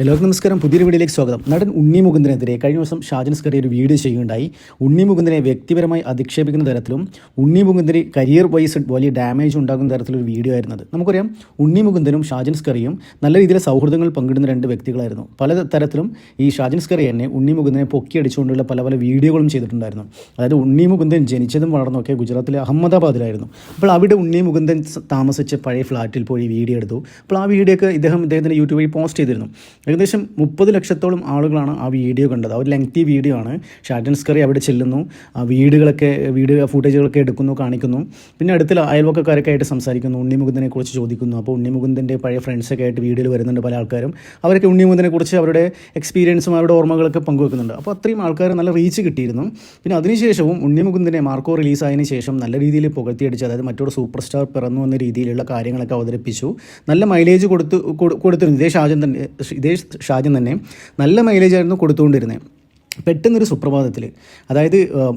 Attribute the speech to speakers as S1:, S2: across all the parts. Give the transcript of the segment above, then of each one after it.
S1: എല്ലാവർക്കും നമസ്കാരം. പുതിയൊരു വീഡിയോയിലേക്ക് സ്വാഗതം. നടൻ ഉണ്ണി മുകുന്ദനെതിരെ കഴിഞ്ഞ ദിവസം ഷാജൻ സ്കറി ഒരു വീഡിയോ ചെയ്യുകയുണ്ടായി. ഉണ്ണി മുകുന്ദനെ വ്യക്തിപരമായി അധിക്ഷേപിക്കുന്ന തരത്തിലും ഉണ്ണി മുകുന്ദന് കരിയർ വൈസ് വലിയ ഡാമേജ് ഉണ്ടാകുന്ന തരത്തിലൊരു വീഡിയോ ആയിരുന്നത്. നമുക്കറിയാം ഉണ്ണി മുകുന്ദനും ഷാജൻ കറിയും നല്ല രീതിയിൽ സൗഹൃദങ്ങൾ പങ്കിടുന്ന രണ്ട് വ്യക്തികളായിരുന്നു. പല തരത്തിലും ഈ ഷാജൻ സ്കറി തന്നെ ഉണ്ണി മുകുന്ദനെ പൊക്കിയടിച്ചുകൊണ്ടുള്ള പല പല വീഡിയോകളും ചെയ്തിട്ടുണ്ടായിരുന്നു. അതായത് ഉണ്ണി മുകുന്ദൻ ജനിച്ചതും വളർന്നൊക്കെ ഗുജറാത്തിലെ അഹമ്മദാബാദിലായിരുന്നു. അപ്പോൾ അവിടെ ഉണ്ണി മുകുന്ദൻ താമസിച്ച പഴയ ഫ്ലാറ്റിൽ പോയി വീഡിയോ എടുത്തു. അപ്പോൾ ആ വീഡിയോ ഒക്കെ ഇദ്ദേഹം ഇദ്ദേഹത്തിന്റെ യൂട്യൂബിൽ പോസ്റ്റ് ചെയ്തിരുന്നു. ഏകദേശം മുപ്പത് ലക്ഷത്തോളം ആളുകളാണ് ആ വീഡിയോ കണ്ടത്. ഒരു ലെങ്തി വീഡിയോ ആണ്. ഷാജൻ സ്കറി അവിടെ ചെല്ലുന്നു. ആ വീടുകളൊക്കെ വീഡിയോ ഫുട്ടേജുകളൊക്കെ എടുക്കുന്നു കാണിക്കുന്നു. പിന്നെ അടുത്ത അയൽവക്കക്കാരൊക്കെ ആയിട്ട് സംസാരിക്കുന്നു. ഉണ്ണി മുകുന്ദനെ കുറിച്ച് ചോദിക്കുന്നു. അപ്പോൾ ഉണ്ണി മുകുന്ദന്റെ പഴയ ഫ്രണ്ട്സൊക്കെ ആയിട്ട് വീഡിയോയിൽ വരുന്നുണ്ട് പല ആൾക്കാരും. അവരൊക്കെ ഉണ്ണി മുകുന്ദനെ കുറിച്ച് അവരുടെ എക്സ്പീരിയൻസും അവരുടെ ഓർമ്മകളൊക്കെ പങ്കുവെക്കുന്നുണ്ട്. അപ്പോൾ അത്രയും ആൾക്കാർ നല്ല റീച്ച് കിട്ടിയിരുന്നു. പിന്നെ അതിനുശേഷവും ഉണ്ണി മുകുന്ദനെ മാർക്കോ റിലീസായതിനു ശേഷം നല്ല രീതിയിൽ പുകഴ്ത്തിയടിച്ച് അതായത് മറ്റൊരു സൂപ്പർ സ്റ്റാർ പിറന്നു എന്ന രീതിയിലുള്ള കാര്യങ്ങളൊക്കെ അവതരിപ്പിച്ചു. നല്ല മൈലേജ് കൊടുത്ത് കൊടുത്തിരുന്നു. ഇതേ ഷാജൻ തന്നെ ഇതേ ഷാജൻ തന്നെ നല്ല മൈലേജ് ആയിരുന്നു കൊടുത്തുകൊണ്ടിരുന്നത്. പെട്ടെന്നൊരു സുപ്രഭാതത്തിൽ അതായത്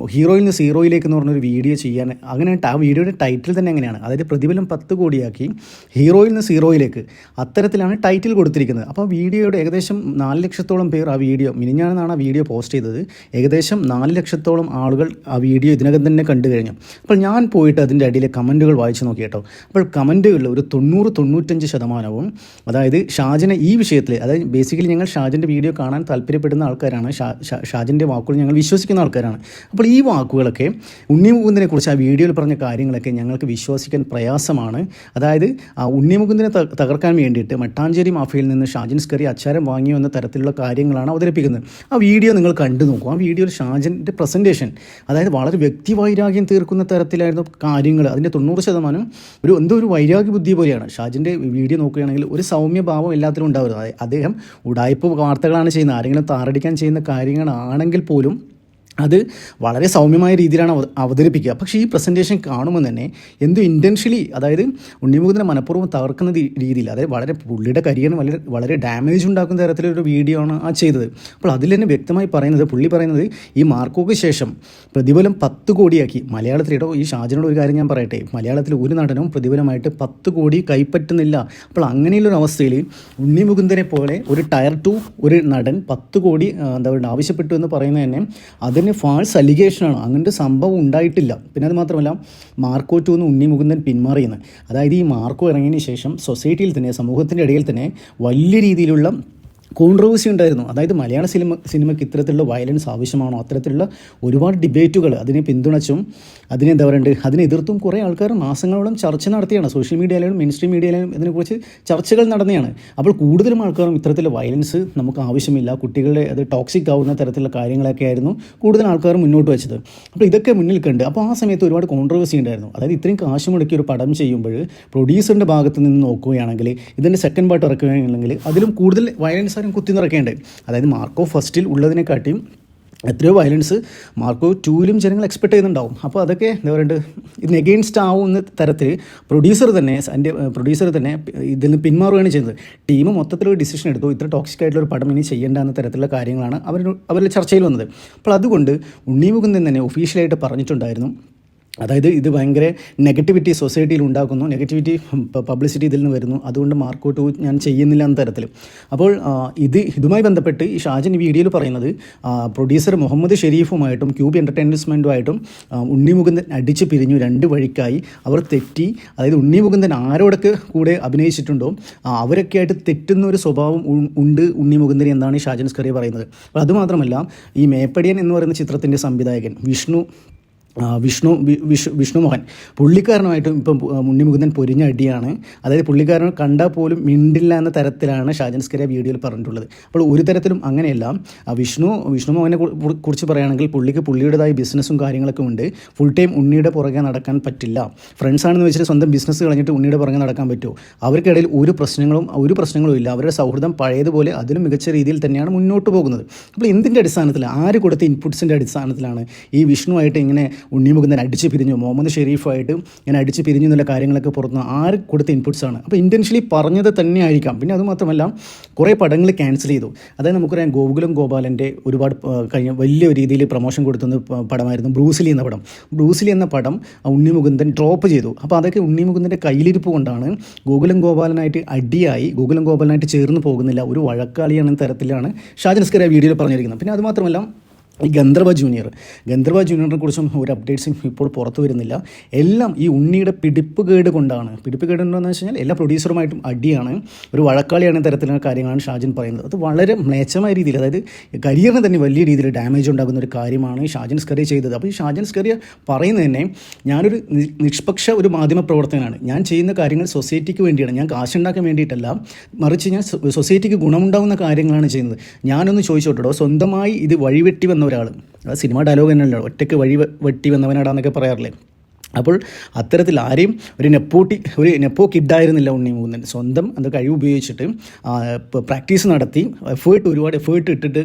S1: ഹീറോയിൽ നിന്ന് സീറോയിലേക്ക് എന്ന് പറഞ്ഞൊരു വീഡിയോ ചെയ്യാൻ അങ്ങനെ ആ വീഡിയോയുടെ ടൈറ്റിൽ തന്നെ അങ്ങനെയാണ് അതായത് പ്രതിഫലം പത്ത് കോടിയാക്കി ഹീറോയിൽ നിന്ന് സീറോയിലേക്ക് അത്തരത്തിലാണ് ടൈറ്റിൽ കൊടുത്തിരിക്കുന്നത്. അപ്പോൾ വീഡിയോയുടെ ഏകദേശം നാല് ലക്ഷത്തോളം പേർ ആ വീഡിയോ മിനിഞ്ഞാണെന്നാണ് ആ വീഡിയോ പോസ്റ്റ് ചെയ്തത്. ഏകദേശം നാല് ലക്ഷത്തോളം ആളുകൾ ആ വീഡിയോ ഇതിനകം തന്നെ കണ്ടു കഴിഞ്ഞു. അപ്പോൾ ഞാൻ പോയിട്ട് അതിന്റെ അടിയിലെ കമന്റുകൾ വായിച്ചു നോക്കി കേട്ടോ. അപ്പോൾ കമന്റുകളിൽ ഒരു തൊണ്ണൂറ് തൊണ്ണൂറ്റഞ്ച് ശതമാനവും അതായത് ഷാജിനെ ഈ വിഷയത്തിൽ അതായത് ബേസിക്കലി ഞങ്ങൾ ഷാജിന്റെ വീഡിയോ കാണാൻ താല്പര്യപ്പെടുന്ന ആൾക്കാരാണ് ഷാ- ഷാജിന്റെ വാക്കുകൾ ഞങ്ങൾ വിശ്വസിക്കുന്ന ആൾക്കാരാണ്. അപ്പോൾ ഈ വാക്കുകളൊക്കെ ഉണ്ണിമുകുന്ദനെ കുറിച്ച് ആ വീഡിയോയിൽ പറഞ്ഞ കാര്യങ്ങളൊക്കെ ഞങ്ങൾക്ക് വിശ്വസിക്കാൻ പ്രയാസമാണ്. അതായത് ആ ഉണ്ണിമുകുന്ദനെ തകർക്കാൻ വേണ്ടിയിട്ട് മട്ടാഞ്ചേരി മാഫിയയിൽ നിന്ന് ഷാജിൻ സ്കറി അച്ചാരം വാങ്ങിയോ എന്ന തരത്തിലുള്ള കാര്യങ്ങളാണ് അവതരിപ്പിക്കുന്നത്. ആ വീഡിയോ നിങ്ങൾ കണ്ടു നോക്കും. ആ വീഡിയോയിൽ ഷാജിന്റെ പ്രസന്റേഷൻ അതായത് വളരെ വ്യക്തിവൈരാഗ്യം തീർക്കുന്ന തരത്തിലായിരുന്നു കാര്യങ്ങൾ. അതിന്റെ തൊണ്ണൂറ് ശതമാനം ഒരു എന്തോ ഒരു വൈരാഗ്യ ബുദ്ധി പോലെയാണ്. ഷാജിന്റെ വീഡിയോ നോക്കുകയാണെങ്കിൽ ഒരു സൗമ്യ ഭാവം എല്ലാത്തിലും ഉണ്ടാവരുത്. അദ്ദേഹം ഉടായ്പ വാർത്തകളാണ് ചെയ്യുന്നത്. ആരെങ്കിലും താറടിക്കാൻ ചെയ്യുന്ന കാര്യങ്ങളാണെങ്കിൽ പോലും അത് വളരെ സൗമ്യമായ രീതിയിലാണ് അവ- അവതരിപ്പിക്കുക. പക്ഷേ ഈ പ്രസന്റേഷൻ കാണുമ്പോൾ തന്നെ എന്തോ ഇന്റൻഷ്യലി അതായത് ഉണ്ണിമുഖത്തിനെ മനഃപൂർവം തകർക്കുന്ന രീതിയിൽ അതായത് വളരെ പുള്ളിയുടെ കരിയറിന് വളരെ വളരെ ഡാമേജ് ഉണ്ടാക്കുന്ന തരത്തിലൊരു വീഡിയോ ആണ് ആ ചെയ്തത്. അപ്പോൾ അതിൽ തന്നെ വ്യക്തമായി പറയുന്നത് പുള്ളി പറയുന്നത് ഈ മാർക്കോക്ക് ശേഷം പ്രതിഫലം പത്ത് കോടിയാക്കി. മലയാളത്തിലിടോ ഈ ഷാജിനോട് ഒരു കാര്യം ഞാൻ പറയട്ടെ. മലയാളത്തിൽ ഒരു നടനും പ്രതിഫലമായിട്ട് പത്ത് കോടി കൈപ്പറ്റുന്നില്ല. അപ്പോൾ അങ്ങനെയുള്ളൊരു അവസ്ഥയിൽ ഉണ്ണിമുകുന്ദനെ പോലെ ഒരു ടയർ ടു ഒരു നടൻ പത്ത് കോടി എന്താ പറയുക ആവശ്യപ്പെട്ടു എന്ന് പറയുന്നത് തന്നെ അതിന് ഫാൾസ് അലിഗേഷനാണ് അങ്ങനത്തെ സംഭവം ഉണ്ടായിട്ടില്ല. പിന്നെ അത് മാത്രമല്ല മാർക്കോ ടു എന്ന് ഉണ്ണി മുകുന്ദൻ പിന്മാറിയെന്ന്. അതായത് ഈ മാർക്കോ ഇറങ്ങിയതിന് ശേഷം സൊസൈറ്റിയിൽ തന്നെ സമൂഹത്തിന്റെ ഇടയിൽ തന്നെ വലിയ രീതിയിലുള്ള കോൺട്രവേഴ്സി ഉണ്ടായിരുന്നു. അതായത് മലയാള സിനിമ സിനിമയ്ക്ക് ഇത്തരത്തിലുള്ള വയലൻസ് ആവശ്യമാണോ? അത്തരത്തിലുള്ള ഒരുപാട് ഡിബേറ്റുകൾ അതിനെ പിന്തുണച്ചും അതിനെ എന്താ പറയുക അതിനെ എതിർത്തും കുറേ ആൾക്കാർ മാസങ്ങളോളം ചർച്ച നടത്തിയാണ്. സോഷ്യൽ മീഡിയയിലും മെയിൻ സ്ട്രീം മീഡിയയിലും ഇതിനെക്കുറിച്ച് ചർച്ചകൾ നടന്നെയാണ് അപ്പോൾ കൂടുതലും ആൾക്കാരും ഇത്തരത്തിലുള്ള വയലൻസ് നമുക്ക് ആവശ്യമില്ല. കുട്ടികളുടെ അത് ടോക്സിക് ആവുന്ന തരത്തിലുള്ള കാര്യങ്ങളൊക്കെ ആയിരുന്നു കൂടുതൽ ആൾക്കാർ മുന്നോട്ട് വെച്ചത്. അപ്പോൾ ഇതൊക്കെ മുന്നിൽ കണ്ട് അപ്പോൾ ആ സമയത്ത് ഒരുപാട് കോൺട്രവേഴ്സി ഉണ്ടായിരുന്നു. അതായത് ഇത്രയും കാശ് മുടക്കി ഒരു പടം ചെയ്യുമ്പോൾ പ്രൊഡ്യൂസറിന്റെ ഭാഗത്ത് നിന്ന് നോക്കുകയാണെങ്കിൽ ഇതിന്റെ സെക്കൻഡ് പാർട്ട് ഇറക്കുകയാണെങ്കിൽ അതിലും കൂടുതൽ വയലൻസ് ആരും കുത്തി നിറക്കേണ്ടത് അതായത് മാർക്കോ ഫസ്റ്റിൽ ഉള്ളതിനെക്കാട്ടിയും എത്രയോ വയലൻസ് മാർക്കോ ടൂവിലും ജനങ്ങൾ എക്സ്പെക്ട് ചെയ്യുന്നുണ്ടാവും. അപ്പോൾ അതൊക്കെ എന്താ പറയുക ഇതിന് എഗെയിൻസ്റ്റ് ആവുന്ന തരത്തിൽ പ്രൊഡ്യൂസർ തന്നെ എന്റെ പ്രൊഡ്യൂസർ തന്നെ ഇതിൽ നിന്ന് പിന്മാറുകയാണ് ചെയ്തത്. ടീം മൊത്തത്തിലൊരു ഡിസിഷൻ എടുത്തു. ഇത്ര ടോക്സിക് ആയിട്ടുള്ള ഒരു പടം ഇനി ചെയ്യേണ്ട എന്ന തരത്തിലുള്ള കാര്യങ്ങളാണ് അവർ അവരുടെ ചർച്ചയിൽ വന്നത്. അപ്പോൾ അതുകൊണ്ട് ഉണ്ണി തന്നെ ഒഫീഷ്യലായിട്ട് പറഞ്ഞിട്ടുണ്ടായിരുന്നു. അതായത് ഇത് ഭയങ്കര നെഗറ്റിവിറ്റി സൊസൈറ്റിയിൽ ഉണ്ടാക്കുന്നു. നെഗറ്റിവിറ്റി പബ്ലിസിറ്റി ഇതിൽ നിന്ന് വരുന്നു. അതുകൊണ്ട് മാർക്കൗട്ട് ഞാൻ ചെയ്യുന്നില്ല എന്ന തരത്തിൽ അപ്പോൾ ഇത് ഇതുമായി ബന്ധപ്പെട്ട് ഈ ഷാജൻ വീഡിയോയിൽ പറയുന്നത് പ്രൊഡ്യൂസർ മുഹമ്മദ് ഷെരീഫുമായിട്ടും ക്യൂബ് എന്റർടൈൻമെന്റുമായിട്ടും ഉണ്ണിമുകുന്ദൻ അടിച്ച് പിരിഞ്ഞു രണ്ട് വഴിക്കായി അവർ തെറ്റി അതായത് ഉണ്ണിമുകുന്ദൻ ആരോടൊക്കെ കൂടെ അഭിനയിച്ചിട്ടുണ്ടോ അവരൊക്കെ ആയിട്ട് തെറ്റുന്ന ഒരു സ്വഭാവം ഉണ്ട് ഉണ്ണിമുകുന്ദൻ എന്നാണ് ഷാജൻ സ്കറി പറയുന്നത്. അതുമാത്രമല്ല ഈ മേപ്പടിയൻ എന്ന് പറയുന്ന ചിത്രത്തിന്റെ സംവിധായകൻ വിഷ്ണു വിഷ്ണു വിഷ് വിഷ്ണു മോഹൻ പുള്ളിക്കാരനുമായിട്ടും ഇപ്പം ഉണ്ണിമുകുന്ദൻ പൊരിഞ്ഞ അടിയാണ് അതായത് പുള്ളിക്കാരൻ കണ്ടാൽ പോലും മിണ്ടില്ല എന്ന തരത്തിലാണ് ഷാജൻ സ്കറിയ വീഡിയോയിൽ പറഞ്ഞിട്ടുള്ളത്. അപ്പോൾ ഒരു തരത്തിലും അങ്ങനെയല്ല. വിഷ്ണു വിഷ്ണു മോഹനെ കു- കു- കുറിച്ച് പറയുകയാണെങ്കിൽ പുള്ളിക്ക് പുള്ളിയുടേതായ ബിസിനസ്സും കാര്യങ്ങളൊക്കെ ഉണ്ട്. ഫുൾ ടൈം ഉണ്ണിയുടെ പുറകെ നടക്കാൻ പറ്റില്ല. ഫ്രണ്ട്സ് ആണെന്ന് സ്വന്തം ബിസിനസ് കളഞ്ഞിട്ട് ഉണ്ണിയുടെ പുറകെ നടക്കാൻ പറ്റുമോ? അവർക്കിടയിൽ ഒരു പ്രശ്നങ്ങളും ഒരു പ്രശ്നങ്ങളും ഇല്ല. അവരുടെ സൗഹൃദം പഴയതുപോലെ അതിലും മികച്ച രീതിയിൽ തന്നെയാണ് മുന്നോട്ട് പോകുന്നത്. അപ്പോൾ എന്തിന്റെ അടിസ്ഥാനത്തിൽ ആര് കൊടുത്ത ഇൻപുട്സിന്റെ അടിസ്ഥാനത്തിലാണ് ഈ വിഷ്ണുവായിട്ട് ഇങ്ങനെ ഉണ്ണിമുകുന്ദൻ അടിച്ച് പിരിഞ്ഞു. മുഹമ്മദ് ഷെരീഫായിട്ട് ഇങ്ങനെ അടിച്ച് പിരിഞ്ഞു എന്നുള്ള കാര്യങ്ങളൊക്കെ പുറത്തുനിന്ന് ആര് കൊടുത്ത ഇൻപുട്സാണ് അപ്പോൾ ഇന്റൻഷ്യലി പറഞ്ഞത് തന്നെ ആയിരിക്കാം പിന്നെ അതുമാത്രമല്ല കുറേ പടങ്ങൾ ക്യാൻസൽ ചെയ്തു. അതായത് നമുക്കറിയാം ഗോകുലം ഗോപാലന്റെ ഒരുപാട് കഴിഞ്ഞ വലിയ രീതിയിൽ പ്രൊമോഷൻ കൊടുത്തുന്ന പടമായിരുന്നു ബ്രൂസിലി എന്ന പടം. ബ്രൂസിലി എന്ന പടം ഉണ്ണിമുകുന്ദൻ ഡ്രോപ്പ് ചെയ്തു. അപ്പോൾ അതൊക്കെ ഉണ്ണിമുകുന്ദന്റെ കയ്യിലിരിപ്പ് കൊണ്ടാണ് ഗോകുലം ഗോപാലനായിട്ട് അടിയായി ഗോകുലം ഗോപാലനായിട്ട് ചേർന്ന് പോകുന്നില്ല ഒരു വഴക്കാളിയാണെന്ന തരത്തിലാണ് ഷാജൻ സ്കറിയ വീഡിയോയിൽ പറഞ്ഞിരിക്കുന്നത്. പിന്നെ അതുമാത്രമല്ല ഈ ഗന്ധർവ ജൂനിയർ. ഗന്ധർവ ജൂനിയറിനെ കുറിച്ചും ഒരു അപ്ഡേറ്റ്സും ഇപ്പോൾ പുറത്തു വരുന്നില്ല. എല്ലാം ഈ ഉണ്ണിയുടെ പിടിപ്പ് കേട് കൊണ്ടാണ്. പിടിപ്പ് കേട് എന്താണെന്ന് വെച്ച് കഴിഞ്ഞാൽ എല്ലാ പ്രൊഡ്യൂസറുമായിട്ടും അടിയാണ്. ഒരു വഴക്കാളിയാണ് തരത്തിലുള്ള കാര്യങ്ങളാണ് ഷാജിൻ പറയുന്നത്. അത് വളരെ മ്ലേച്ഛമായ രീതിയിൽ അതായത് കരിയറിന് തന്നെ വലിയ രീതിയിൽ ഡാമേജ് ഉണ്ടാകുന്ന ഒരു കാര്യമാണ് ഷാജൻ സ്കറിയ ചെയ്തത്. അപ്പോൾ ഈ ഷാജൻ സ്കറിയ പറയുന്നത് തന്നെ ഞാനൊരു നിഷ്പക്ഷ ഒരു മാധ്യമ പ്രവർത്തകനാണ്. ഞാൻ ചെയ്യുന്ന കാര്യങ്ങൾ സൊസൈറ്റിക്ക് വേണ്ടിയാണ്. ഞാൻ കാശുണ്ടാക്കാൻ വേണ്ടിയിട്ടല്ല. മറിച്ച് ഞാൻ സൊസൈറ്റിക്ക് ഗുണമുണ്ടാകുന്ന കാര്യങ്ങളാണ് ചെയ്യുന്നത്. ഞാനൊന്ന് ചോദിച്ചോട്ടോ സ്വന്തമായി ഇത് വഴിവെട്ടി വന്ന ഒരാൾ സിനിമ ഡയലോഗ് തന്നെയല്ലോ ഒറ്റയ്ക്ക് വഴി വെട്ടി വന്നവനാടാന്നൊക്കെ പറയാറില്ലേ? അപ്പോൾ അത്തരത്തിൽ ആരെയും ഒരു നെപ്പോട്ടി ഒരു നെപ്പോ കിഡായിരുന്നില്ല ഉണ്ണി മൂന്നൻ. സ്വന്തം അത് കഴിവ് ഉപയോഗിച്ചിട്ട് പ്രാക്ടീസ് നടത്തി എഫേർട്ട് ഒരുപാട് എഫേർട്ട് ഇട്ടിട്ട്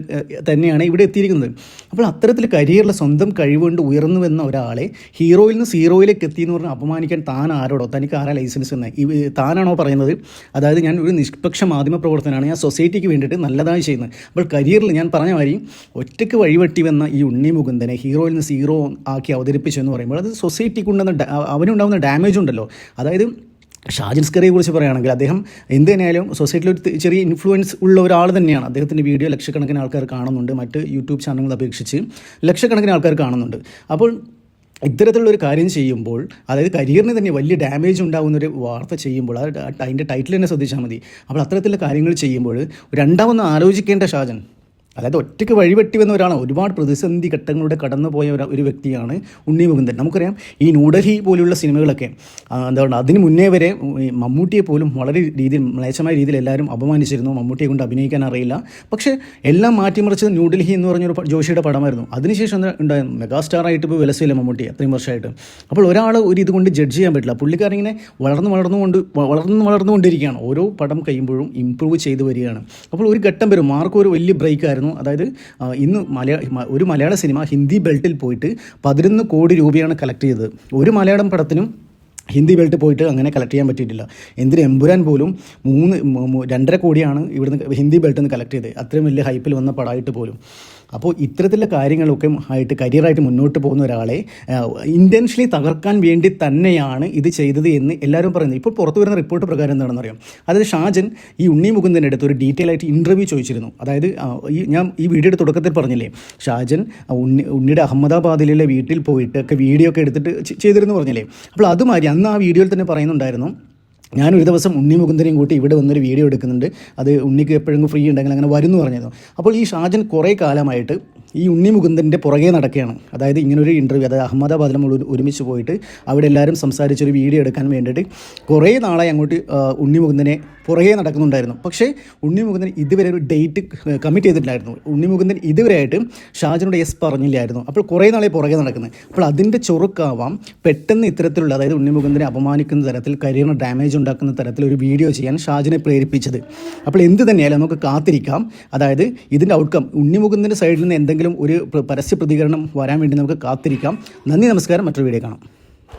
S1: തന്നെയാണ് ഇവിടെ എത്തിയിരിക്കുന്നത്. അപ്പോൾ അത്തരത്തിൽ കരിയറിൽ സ്വന്തം കഴിവ് കൊണ്ട് ഉയർന്നു വന്ന ഒരാളെ ഹീറോയിൽ നിന്ന് സീറോയിലേക്ക് എത്തി എന്ന് പറഞ്ഞാൽ അപമാനിക്കാൻ താൻ ആരോടോ തനിക്ക് ആരാ ലൈസൻസ് എന്ന്. ഈ താനാണോ പറയുന്നത്? അതായത് ഞാൻ ഒരു നിഷ്പക്ഷ മാധ്യമ പ്രവർത്തനമാണ് ഞാൻ സൊസൈറ്റിക്ക് വേണ്ടിയിട്ട് നല്ലതായി ചെയ്യുന്നത്. അപ്പോൾ കരിയറിൽ ഞാൻ പറഞ്ഞ മാതിരി ഒറ്റയ്ക്ക് വഴിവെട്ടി വന്ന ഈ ഉണ്ണി മുകുന്ദനെ ഹീറോയിൽ നിന്ന് സീറോ ആക്കി അവതരിപ്പിച്ചു എന്ന് പറയുമ്പോൾ അത് സൊസൈറ്റിക്ക് ഉണ്ടാകുന്ന ഡാ- അവനുണ്ടാകുന്ന ഡാമേജ് ഉണ്ടല്ലോ. അതായത് ഷാജിൻ സ്കറിയെ കുറിച്ച് പറയുകയാണെങ്കിൽ അദ്ദേഹം എന്ത് തന്നെയായാലും സൊസൈറ്റിയിൽ ഒരു ചെറിയ ഇൻഫ്ലുവൻസ് ഉള്ള ഒരാൾ തന്നെയാണ്. അദ്ദേഹത്തിന്റെ വീഡിയോ ലക്ഷക്കണക്കിന് ആൾക്കാർ കാണുന്നുണ്ട്. മറ്റ് യൂട്യൂബ് ചാനലുകൾ അപേക്ഷിച്ച് ലക്ഷക്കണക്കിന് ആൾക്കാർ കാണുന്നുണ്ട്. അപ്പോൾ ഇത്തരത്തിലുള്ള ഒരു കാര്യം ചെയ്യുമ്പോൾ അതായത് കരിയറിന് തന്നെ വലിയ ഡാമേജ് ഉണ്ടാകുന്ന ഒരു വാർത്ത ചെയ്യുമ്പോൾ അത് അതിന്റെ ടൈറ്റിൽ തന്നെ ശ്രദ്ധിച്ചാൽ മതി. അപ്പോൾ അത്തരത്തിലുള്ള കാര്യങ്ങൾ ചെയ്യുമ്പോൾ രണ്ടാമൊന്ന് ആലോചിക്കേണ്ട ഷാജൻ. അതായത് ഒറ്റയ്ക്ക് വഴിവെട്ടി വന്ന ഒരാളാണ് ഒരുപാട് പ്രതിസന്ധി ഘട്ടങ്ങളുടെ കടന്നുപോയ ഒരു വ്യക്തിയാണ് ഉണ്ണി മുകുന്ദൻ. നമുക്കറിയാം ഈ ന്യൂഡൽഹി പോലുള്ള സിനിമകളൊക്കെ എന്താ പറയുക അതിന് മുന്നേ വരെ മമ്മൂട്ടിയെ പോലും വളരെ രീതിയിൽ മ്ലേച്ഛമായ രീതിയിൽ എല്ലാവരും അപമാനിച്ചിരുന്നു. മമ്മൂട്ടിയെ കൊണ്ട് അഭിനയിക്കാൻ അറിയില്ല. പക്ഷേ എല്ലാം മാറ്റിമറിച്ചത് ന്യൂഡൽഹി എന്ന് പറഞ്ഞൊരു ജോഷിയുടെ പടമായിരുന്നു. അതിനുശേഷം ഉണ്ടായ ആയിട്ട് ഇപ്പോൾ വിലസില്ല മമ്മൂട്ടി അത്രയും വർഷമായിട്ട്. അപ്പോൾ ഒരാൾ ഒരു ഇതുകൊണ്ട് ജഡ്ജ് ചെയ്യാൻ പറ്റില്ല. പുള്ളിക്കാരൻ വളർന്നു വളർന്നു വളർന്നുകൊണ്ട് വളർന്നു വളർന്ന് വളർന്നുകൊണ്ടിരിക്കുകയാണ്. ഓരോ പടം കഴിയുമ്പോഴും ഇമ്പ്രൂവ് ചെയ്തു വരികയാണ്. അപ്പോൾ ഒരു ഘട്ടം വരും. മാർക്ക് ഒരു വലിയ ബ്രേക്ക് ആയിരുന്നു അതായത് ആ, ഇന്ന് മലയാള ഒരു മലയാള സിനിമ ഹിന്ദി ബെൽറ്റിൽ പോയിട്ട് പതിനൊന്ന് കോടി രൂപയാണ് കളക്ട് ചെയ്തത്. ഒരു മലയാളം പടത്തിനും ഹിന്ദി ബെൽറ്റ് പോയിട്ട് അങ്ങനെ കളക്ട് ചെയ്യാൻ പറ്റിയിട്ടില്ല. എന്തിന് എമ്പുരാൻ പോലും മൂന്ന് രണ്ടര കോടിയാണ് ഇവിടുന്ന് ഹിന്ദി ബെൽറ്റ് നിന്ന് കളക്ട് ചെയ്തത്. അത്രയും വലിയ ഹൈപ്പിൽ വന്ന പടമായിട്ട് പോലും. അപ്പോൾ ഇത്തരത്തിലുള്ള കാര്യങ്ങളൊക്കെ ആയിട്ട് കരിയറായിട്ട് മുന്നോട്ട് പോകുന്ന ഒരാളെ ഇന്റൻഷ്യലി തകർക്കാൻ വേണ്ടി തന്നെയാണ് ഇത് ചെയ്തത് എന്ന് എല്ലാവരും പറയുന്നത്. ഇപ്പോൾ പുറത്തു വരുന്ന റിപ്പോർട്ട് പ്രകാരം എന്താണെന്ന് അറിയാം. അതായത് ഷാജൻ ഈ ഉണ്ണി മുകുന്ദന്റെ അടുത്ത് ഒരു ഡീറ്റെയിൽ ആയിട്ട് ഇന്റർവ്യൂ ചോദിച്ചിരുന്നു. അതായത് ഈ ഞാൻ ഈ വീഡിയോയുടെ തുടക്കത്തിൽ പറഞ്ഞില്ലേ ഷാജൻ ഉണ്ണി ഉണ്ണിയുടെ അഹമ്മദാബാദിലുള്ള വീട്ടിൽ പോയിട്ട് ഒക്കെ വീഡിയോ ഒക്കെ എടുത്തിട്ട് ചെയ്തിരുന്നു പറഞ്ഞില്ലേ. അപ്പോൾ അതുമാതിരി അന്ന് ആ വീഡിയോയിൽ തന്നെ പറയുന്നുണ്ടായിരുന്നു ഞാനൊരു ദിവസം ഉണ്ണി മുകുന്ദനെയും കൂട്ടി ഇവിടെ വന്നൊരു വീഡിയോ എടുക്കുന്നുണ്ട്. അത് ഉണ്ണിക്ക് എപ്പോഴെങ്കിലും ഫ്രീ ഉണ്ടെങ്കിൽ അങ്ങനെ വരുന്നു പറഞ്ഞിരുന്നു. അപ്പോൾ ഈ ഷാജൻ കുറേ കാലമായിട്ട് ഈ ഉണ്ണി മുകുന്ദന്റെ പുറകെ നടക്കുകയാണ്. അതായത് ഇങ്ങനൊരു ഇന്റർവ്യൂ അതായത് അഹമ്മദാബാദിൽ നമ്മൾ ഒരുമിച്ച് പോയിട്ട് അവിടെ എല്ലാവരും സംസാരിച്ചൊരു വീഡിയോ എടുക്കാൻ വേണ്ടിയിട്ട് കുറേ നാളായി അങ്ങോട്ട് ഉണ്ണി മുകുന്ദനെ പുറകെ നടക്കുന്നുണ്ടായിരുന്നു. പക്ഷേ ഉണ്ണി മുകുന്ദൻ ഇതുവരെ ഒരു ഡേറ്റ് കമ്മിറ്റ് ചെയ്തിട്ടില്ലായിരുന്നു. ഉണ്ണി മുകുന്ദൻ ഇതുവരെയായിട്ട് ഷാജനോട് യെസ് പറഞ്ഞില്ലായിരുന്നു. അപ്പോൾ കുറേ നാളെ പുറകെ നടക്കുന്നത്. അപ്പോൾ അതിന്റെ ചൊറുക്കാവാം പെട്ടെന്ന് ഇത്തരത്തിലുള്ള അതായത് ഉണ്ണി മുകുന്ദനെ അപമാനിക്കുന്ന തരത്തിൽ കരിയറിന് ഡാമേജ് ഉണ്ടാക്കുന്ന തരത്തിൽ ഒരു വീഡിയോ ചെയ്യാൻ ഷാജിനെ പ്രേരിപ്പിച്ചത്. അപ്പോൾ എന്ത് തന്നെയായാലും നമുക്ക് കാത്തിരിക്കാം. അതായത് ഇതിന്റെ ഔട്ട്കം ഉണ്ണി മുകുന്ദന്റെ സൈഡിൽ നിന്ന് എന്തെങ്കിലും ഒരു പരസ്യ പ്രതികരണം വരാൻ വേണ്ടി നമുക്ക് കാത്തിരിക്കാം. നന്ദി നമസ്കാരം. മറ്റൊരു വീഡിയോ കാണാം.